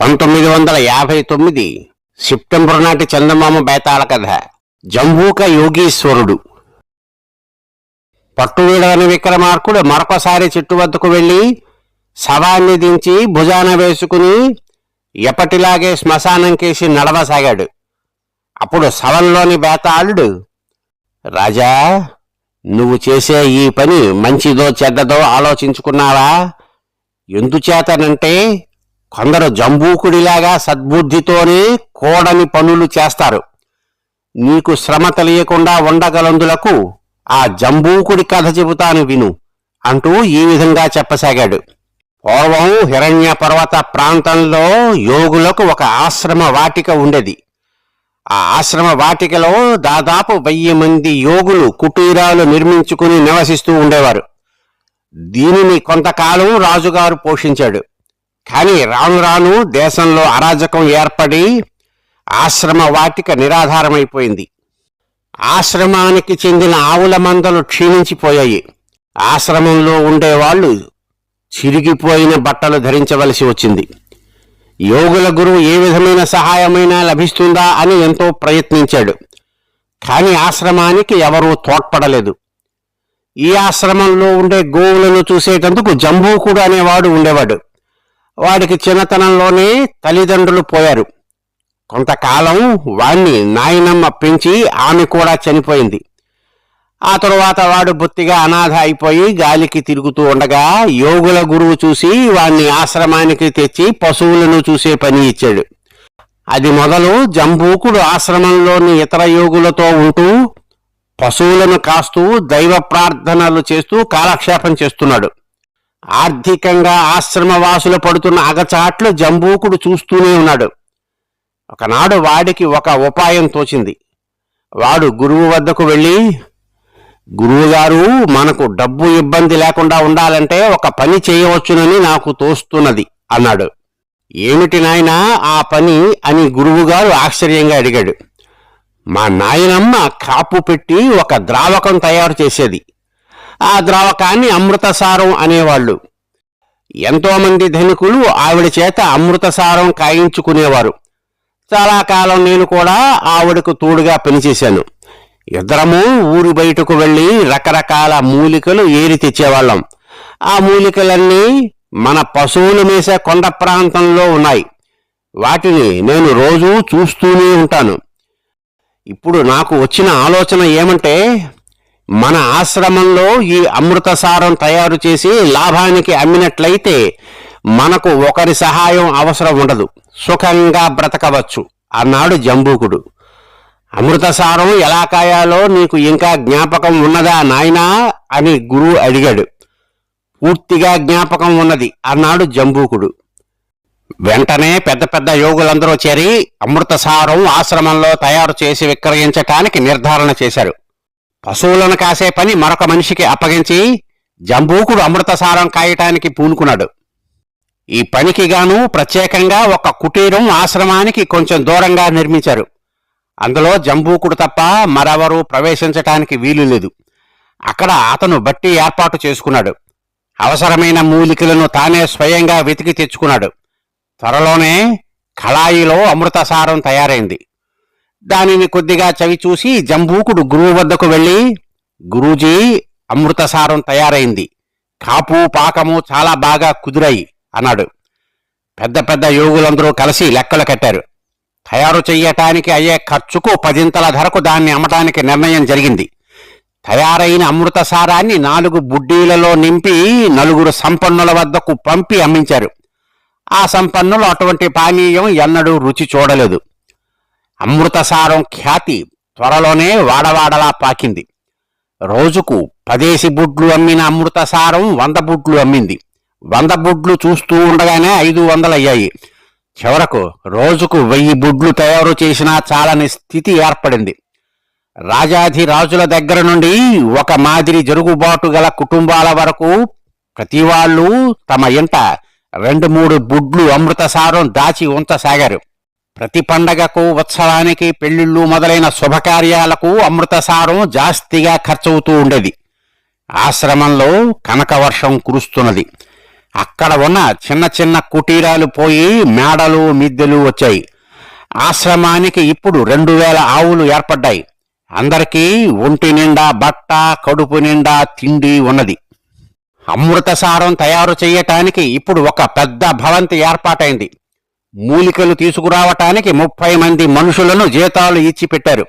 పంతొమ్మిది వందల యాభై తొమ్మిది సెప్టెంబర్ నాటి చందమామ బేతాళ కథ. జంబూక యోగీశ్వరుడు. పట్టువీడని విక్రమార్కుడు మరొకసారి చెట్టు వద్దకు వెళ్ళి శవాన్ని దించి భుజాన వేసుకుని ఎప్పటిలాగే శ్మశానం కేసి నడవసాగాడు. అప్పుడు శవంలోని బేతాళుడు రాజా నువ్వు చేసే ఈ పని మంచిదో చెడ్డదో ఆలోచించుకున్నావా? ఎందుచేతనంటే కొందరు జంబూకుడిలాగా సద్బుద్ధితోనే కోడని పనులు చేస్తారు. నీకు శ్రమ తెలియకుండా ఉండగలందులకు ఆ జంబూకుడి కథ చెబుతాను విను అంటూ ఈ విధంగా చెప్పసాగాడు. పూర్వం హిరణ్య పర్వత ప్రాంతంలో యోగులకు ఒక ఆశ్రమ వాటిక ఉండేది. ఆ ఆశ్రమ వాటికలో దాదాపు వెయ్యి మంది యోగులు కుటీరాలు నిర్మించుకుని నివసిస్తూ ఉండేవారు. దీనిని కొంతకాలం రాజుగారు పోషించాడు. కానీ రాను రాను దేశంలో అరాజకం ఏర్పడి ఆశ్రమ వాటిక నిరాధారమైపోయింది. ఆశ్రమానికి చెందిన ఆవుల మందలు క్షీణించిపోయాయి. ఆశ్రమంలో ఉండేవాళ్ళు చిరిగిపోయిన బట్టలు ధరించవలసి వచ్చింది. యోగుల గురువు ఏ విధమైన సహాయమైనా లభిస్తుందా అని ఎంతో ప్రయత్నించాడు. కానీ ఆశ్రమానికి ఎవరూ తోడ్పడలేదు. ఈ ఆశ్రమంలో ఉండే గోవులను చూసేటందుకు జంబూకుడు అనేవాడు ఉండేవాడు. వాడికి చిన్నతనంలోనే తల్లిదండ్రులు పోయారు. కొంతకాలం వాణ్ణి నాయనమ్మ పెంచి ఆమె కూడా చనిపోయింది. ఆ తరువాత వాడు బొత్తిగా అనాథ అయిపోయి గాలికి తిరుగుతూ ఉండగా యోగుల గురువు చూసి వాణ్ణి ఆశ్రమానికి తెచ్చి పశువులను చూసే పని ఇచ్చాడు. అది మొదలు జంబూకుడు ఆశ్రమంలోని ఇతర యోగులతో ఉంటూ పశువులను కాస్తూ దైవ ప్రార్థనలు చేస్తూ కాలక్షేపం చేస్తున్నాడు. ఆర్థికంగా ఆశ్రమవాసులు పడుతున్న అగచాట్లు జంబూకుడు చూస్తూనే ఉన్నాడు. ఒకనాడు వాడికి ఒక ఉపాయం తోచింది. వాడు గురువు వద్దకు వెళ్ళి గురువుగారు మనకు డబ్బు ఇబ్బంది లేకుండా ఉండాలంటే ఒక పని చేయవచ్చునని నాకు తోస్తున్నది అన్నాడు. ఏమిటి నాయనా ఆ పని? అని గురువుగారు ఆశ్చర్యంగా అడిగాడు. మా నాయనమ్మ కాపు పెట్టి ఒక ద్రావకం తయారు చేసేది. ఆ ద్రావకాన్ని అమృతసారం అనేవాళ్ళు. ఎంతోమంది ధనికులు ఆవిడ చేత అమృతసారం కాయించుకునేవారు. చాలా కాలం నేను కూడా ఆవిడకు తోడుగా పనిచేశాను. ఇద్దరము ఊరు బయటకు వెళ్ళి రకరకాల మూలికలు ఏరి తెచ్చేవాళ్ళం. ఆ మూలికలన్నీ మన పశువులు మేసే కొండ ప్రాంతంలో ఉన్నాయి. వాటిని నేను రోజూ చూస్తూనే ఉంటాను. ఇప్పుడు నాకు వచ్చిన ఆలోచన ఏమంటే మన ఆశ్రమంలో ఈ అమృతసారం తయారు చేసి లాభానికి అమ్మినట్లయితే మనకు ఒకరి సహాయం అవసరం ఉండదు. సుఖంగా బ్రతకవచ్చు. అన్నాడు జంబూకుడు. అమృతసారం ఎలా కాయాలో నీకు ఇంకా జ్ఞాపకం ఉన్నదా నాయనా? అని గురువు అడిగాడు. పూర్తిగా జ్ఞాపకం ఉన్నది అన్నాడు జంబూకుడు. వెంటనే పెద్ద పెద్ద యోగులందరూ చేరి అమృతసారం ఆశ్రమంలో తయారు చేసి విక్రయించటానికి నిర్ధారణ చేశారు. పశువులను కాసే పని మరొక మనిషికి అప్పగించి జంబూకుడు అమృతసారం కాయటానికి పూనుకున్నాడు. ఈ పనికి గాను ప్రత్యేకంగా ఒక కుటీరం ఆశ్రమానికి కొంచెం దూరంగా నిర్మించారు. అందులో జంబూకుడు తప్ప మరెవరూ ప్రవేశించటానికి వీలు లేదు. అక్కడ అతను బట్టి ఏర్పాటు చేసుకున్నాడు. అవసరమైన మూలికలను తానే స్వయంగా వెతికి తెచ్చుకున్నాడు. త్వరలోనే కళాయిలో అమృతసారం తయారైంది. దానిని కొద్దిగా చవి చూసి జంబూకుడు గురువు వద్దకు వెళ్ళి గురూజీ అమృతసారం తయారైంది. కాపు పాకము చాలా బాగా కుదిరాయి అన్నాడు. పెద్ద పెద్ద యోగులందరూ కలిసి లెక్కలు కట్టారు. తయారు చెయ్యటానికి అయ్యే ఖర్చుకు పదింతల ధరకు దాన్ని అమ్మటానికి నిర్ణయం జరిగింది. తయారైన అమృతసారాన్ని నాలుగు బుడ్డీలలో నింపి నలుగురు సంపన్నుల వద్దకు పంపి అమ్మించారు. ఆ సంపన్నులు అటువంటి పానీయం ఎన్నడూ రుచి చూడలేదు. అమృతసారం ఖ్యాతి త్వరలోనే వాడవాడలా పాకింది. రోజుకు పదేసి బుడ్లు అమ్మిన అమృతసారం వంద బుడ్లు అమ్మింది. వంద బుడ్లు చూస్తూ ఉండగానే ఐదు వందలయ్యాయి. చివరకు రోజుకు వెయ్యి బుడ్లు తయారు చేసినా చాలని స్థితి ఏర్పడింది. రాజాధి రాజుల దగ్గర నుండి ఒక మాదిరి జరుగుబాటు గల కుటుంబాల వరకు ప్రతి వాళ్ళు తమ ఇంట రెండు మూడు బుడ్లు అమృతసారం దాచి ఉంచసాగారు. ప్రతి పండగకు ఉత్సవానికి పెళ్ళిళ్ళు మొదలైన శుభకార్యాలకు అమృతసారం జాస్తిగా ఖర్చవుతూ ఉండేది. ఆశ్రమంలో కనకవర్షం కురుస్తున్నది. అక్కడ ఉన్న చిన్న చిన్న కుటీరాలు పోయి మేడలు మిద్దెలు వచ్చాయి. ఆశ్రమానికి ఇప్పుడు రెండు వేల ఆవులు ఏర్పడ్డాయి. అందరికీ ఒంటి నిండా బట్ట కడుపు నిండా తిండి ఉన్నది. అమృతసారం తయారు చేయటానికి ఇప్పుడు ఒక పెద్ద భవంతి ఏర్పాటైంది. మూలికలు తీసుకురావటానికి ముప్పై మంది మనుషులను జీతాలు ఇచ్చిపెట్టారు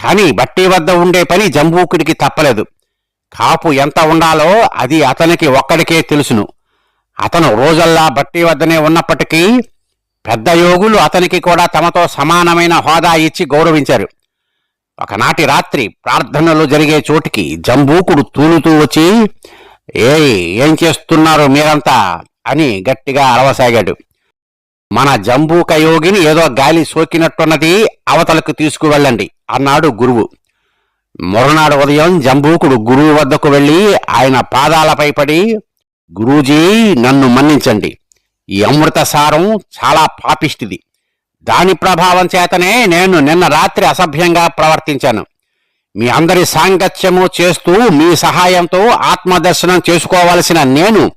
కానీ బట్టి వద్ద ఉండే పని జంబూకుడికి తప్పలేదు. కాపు ఎంత ఉండాలో అది అతనికి ఒక్కడికే తెలుసును. అతను రోజల్లా బట్టి వద్దనే ఉన్నప్పటికీ పెద్ద యోగులు అతనికి కూడా తమతో సమానమైన హోదా ఇచ్చి గౌరవించారు. ఒకనాటి రాత్రి ప్రార్థనలు జరిగే చోటికి జంబూకుడు తూలుతూ వచ్చి ఏయ్ ఏం చేస్తున్నారు మీరంతా? అని గట్టిగా అరవసాగాడు. మన జంబూక యోగిని ఏదో గాలి సోకినట్టున్నది అవతలకు తీసుకువెళ్ళండి అన్నాడు గురువు. మరునాడు ఉదయం జంబూకుడు గురువు వద్దకు వెళ్ళి ఆయన పాదాలపై పడి గురూజీ నన్ను మన్నించండి. ఈ అమృత సారం చాలా పాపిష్టిది. దాని ప్రభావం చేతనే నేను నిన్న రాత్రి అసభ్యంగా ప్రవర్తించాను. మీ అందరి సాంగత్యము చేస్తూ మీ సహాయంతో ఆత్మదర్శనం చేసుకోవలసిన నేను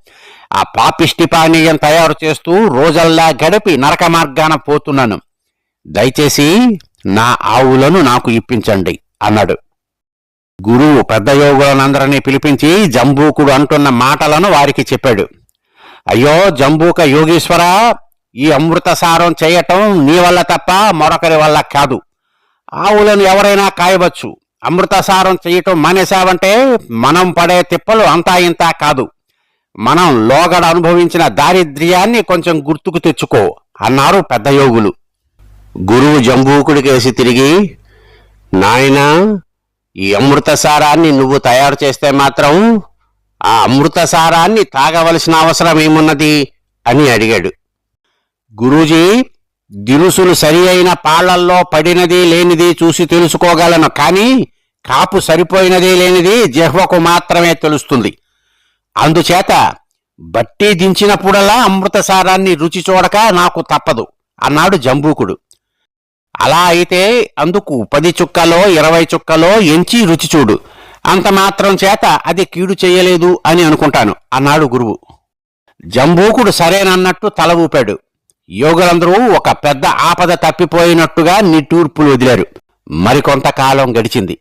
ఆ పాపిష్టి పానీయం తయారు చేస్తూ రోజల్లా గడిపి నరక మార్గాన పోతున్నాను. దయచేసి నా ఆవులను నాకు ఇప్పించండి అన్నాడు. గురువు పెద్ద యోగులనందరినీ పిలిపించి జంబూకుడు అంటున్న మాటలను వారికి చెప్పాడు. అయ్యో జంబూక యోగీశ్వర ఈ అమృత సారం చేయటం నీ వల్ల తప్ప మరొకరి వల్ల కాదు. ఆవులను ఎవరైనా కాయవచ్చు. అమృతసారం చేయటం మానేశావంటే మనం పడే తిప్పలు అంతా ఇంతా కాదు. మనం లోగడ అనుభవించిన దారిద్ర్యాన్ని కొంచెం గుర్తుకు తెచ్చుకో అన్నారు పెద్ద యోగులు. గురువు జంబూకుడికేసి తిరిగి నాయనా ఈ అమృతసారాన్ని నువ్వు తయారు చేస్తే మాత్రం ఆ అమృతసారాన్ని తాగవలసిన అవసరం ఏమున్నది? అని అడిగాడు. గురూజీ దినుసులు సరి అయిన పాళ్ళల్లో పడినది లేనిది చూసి తెలుసుకోగలను కానీ కాపు సరిపోయినది లేనిది జిహ్వకు మాత్రమే తెలుస్తుంది. అందుచేత బట్టి దించినప్పుడల్లా అమృతసారాన్ని రుచి చూడక నాకు తప్పదు అన్నాడు జంబూకుడు. అలా అయితే అందుకు పది చుక్కలో ఇరవై చుక్కలో ఎంచి రుచి చూడు. అంత మాత్రం చేత అది కీడు చేయలేదు అని అనుకుంటాను అన్నాడు గురువు. జంబూకుడు సరేనన్నట్టు తల ఊపాడు. యోగులందరూ ఒక పెద్ద ఆపద తప్పిపోయినట్టుగా నిట్టూర్పులు వదిలారు. మరికొంతకాలం గడిచింది.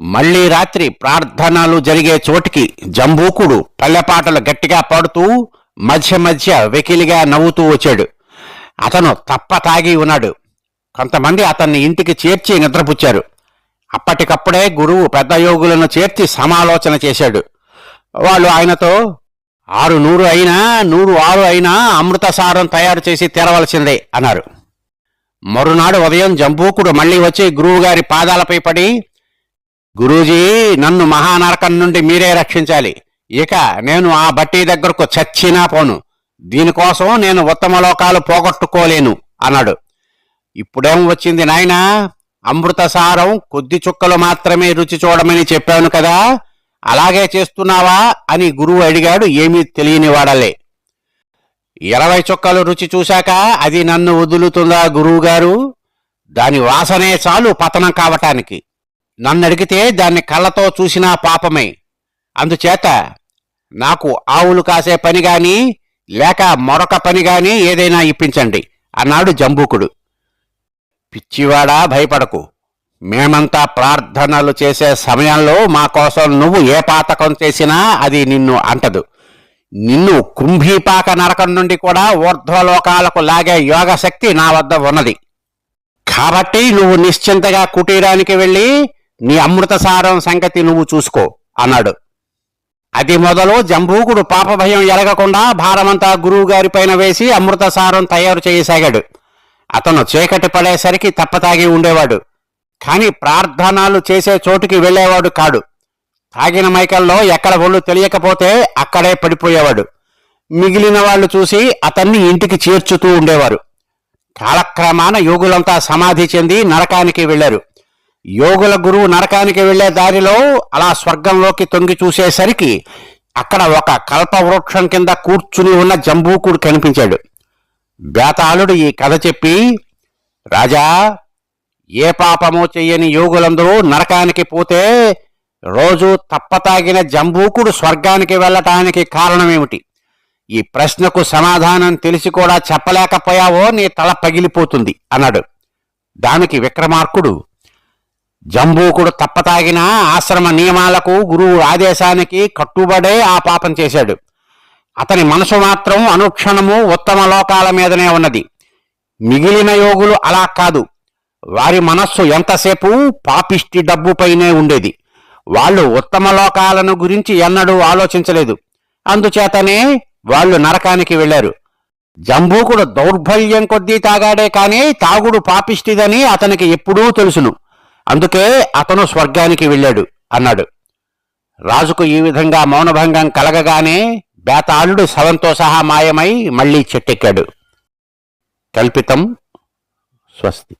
మళ్ళీ రాత్రి ప్రార్థనలు జరిగే చోటికి జంబూకుడు పల్లెపాటలు గట్టిగా పాడుతూ మధ్య మధ్య వెకిలిగా నవ్వుతూ వచ్చాడు. అతను తప్ప తాగి ఉన్నాడు. కొంతమంది అతన్ని ఇంటికి చేర్చి నిద్రపుచ్చారు. అప్పటికప్పుడే గురువు పెద్ద యోగులను చేర్చి సమాలోచన చేశాడు. వాళ్ళు ఆయనతో ఆరు నూరు అయినా నూరు ఆరు అయినా అమృతసారం తయారు చేసి తెరవలసిందే అన్నారు. మరునాడు ఉదయం జంబూకుడు మళ్ళీ వచ్చి గురువుగారి పాదాలపై పడి గురూజీ నన్ను మహానరకం నుండి మీరే రక్షించాలి. ఇక నేను ఆ బట్టి దగ్గరకు చచ్చినా పోను. దీనికోసం నేను ఉత్తమ లోకాలు పోగొట్టుకోలేను అన్నాడు. ఇప్పుడేం వచ్చింది నాయనా? అమృతసారం కొద్ది చుక్కలు మాత్రమే రుచి చూడమని చెప్పాను కదా. అలాగే చేస్తున్నావా? అని గురువు అడిగాడు ఏమీ తెలియని వాడలే. ఇరవై చుక్కలు రుచి చూశాక అది నన్ను వదులుతుందా గురువుగారు? దాని వాసనే చాలు పతనం కావటానికి. నన్ను అడిగితే దాన్ని కళ్ళతో చూసినా పాపమే. అందుచేత నాకు ఆవులు కాసే పని గాని లేక మరొక పని గాని ఏదైనా ఇప్పించండి అన్నాడు జంబూకుడు. పిచ్చివాడా భయపడకు. మేమంతా ప్రార్థనలు చేసే సమయంలో మా కోసం నువ్వు ఏ పాతకం చేసినా అది నిన్ను అంటదు. నిన్ను కుంభీపాక నరకం నుండి కూడా ఊర్ధ్వలోకాలకు లాగే యోగ శక్తి నా వద్ద ఉన్నది. కాబట్టి నువ్వు నిశ్చింతగా కుటీరానికి వెళ్ళి నీ అమృతసారం సంగతి నువ్వు చూసుకో అన్నాడు. అది మొదలు జంబూకుడు పాపభయం ఎరగకుండా భారమంతా గురువు గారి పైన వేసి అమృతసారం తయారు చేయసాగాడు. అతను చీకటి పడేసరికి తప్పతాగి ఉండేవాడు. కాని ప్రార్థనలు చేసే చోటుకి వెళ్ళేవాడు కాడు. తాగిన మైకల్లో ఎక్కడ ఒళ్ళు తెలియకపోతే అక్కడే పడిపోయేవాడు. మిగిలిన వాళ్ళు చూసి అతన్ని ఇంటికి చేర్చుతూ ఉండేవారు. కాలక్రమాన యోగులంతా సమాధి చెంది నరకానికి వెళ్ళారు యోగుల గురువు నరకానికి వెళ్ళే దారిలో అలా స్వర్గంలోకి తొంగి చూసేసరికి అక్కడ ఒక కల్పవృక్షం కింద కూర్చుని ఉన్న జంబూకుడు కనిపించాడు. బేతాళుడు ఈ కథ చెప్పి రాజా ఏ పాపమో చెయ్యని యోగులందరూ నరకానికి పోతే రోజు తప్పతాగిన జంబూకుడు స్వర్గానికి వెళ్ళటానికి కారణమేమిటి? ఈ ప్రశ్నకు సమాధానం తెలిసి కూడా చెప్పలేకపోయావో నీ తల పగిలిపోతుంది అన్నాడు. దానికి విక్రమార్కుడు జంబూకుడు తప్పతాగిన ఆశ్రమ నియమాలకు గురువు ఆదేశానికి కట్టుబడే ఆ పాపం చేశాడు. అతని మనసు మాత్రం అనుక్షణము ఉత్తమ లోకాల మీదనే ఉన్నది. మిగిలిన యోగులు అలా కాదు. వారి మనస్సు ఎంతసేపు పాపిష్టి డబ్బుపైనే ఉండేది. వాళ్ళు ఉత్తమ లోకాలను గురించి ఎన్నడూ ఆలోచించలేదు. అందుచేతనే వాళ్ళు నరకానికి వెళ్ళారు. జంబూకుడు దౌర్బల్యం కొద్దీ తాగాడే కానీ తాగుడు పాపిష్టిదని అతనికి ఎప్పుడూ తెలుసును. అందుకే అతను స్వర్గానికి వెళ్ళాడు అన్నాడు. రాజుకు ఈ విధంగా మౌనభంగం కలగగానే బేతాళుడు శవంతో సహా మాయమై మళ్ళీ చెట్టెక్కాడు. కల్పితం స్వస్తి.